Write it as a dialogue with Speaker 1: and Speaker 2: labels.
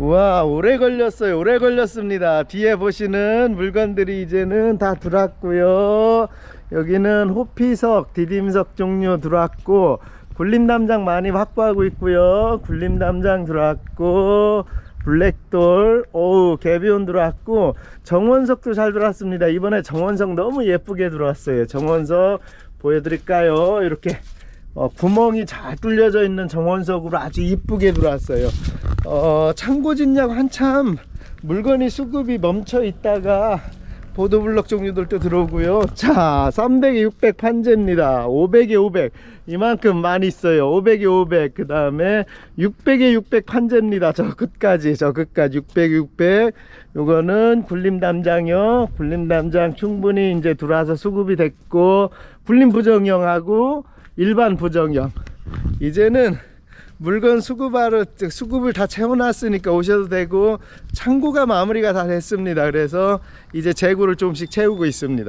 Speaker 1: 와 오래 걸렸어요. 오래 걸렸습니다. 뒤에 보시는 물건들이 이제는 다 들어왔고요. 여기는 호피석 디딤석 종류 들어왔고 굴림담장 많이 확보하고 있고요. 굴림담장 들어왔고 블랙돌 오우 개비온 들어왔고 정원석도 잘 들어왔습니다. 이번에 정원석 너무 예쁘게 들어왔어요. 정원석 보여드릴까요? 이렇게 어, 구멍이 잘 뚫려져 있는 정원석으로 아주 이쁘게 들어왔어요. 어, 창고 진작 한참 물건이 수급이 멈춰 있다가 보도블럭 종류들도 들어오고요. 자, 300에 600 판재입니다. 500에 500 이만큼 많이 있어요. 500에 500 그 다음에 600에 600 판재입니다. 저 끝까지 저 끝까지 600, 600 요거는 굴림 담장이요. 굴림 담장 충분히 이제 들어와서 수급이 됐고 굴림 부정형하고 일반 부정형 이제는 물건 수급하러 수급을 다 채워놨으니까 오셔도 되고 창고가 마무리가 다 됐습니다. 그래서 이제 재고를 조금씩 채우고 있습니다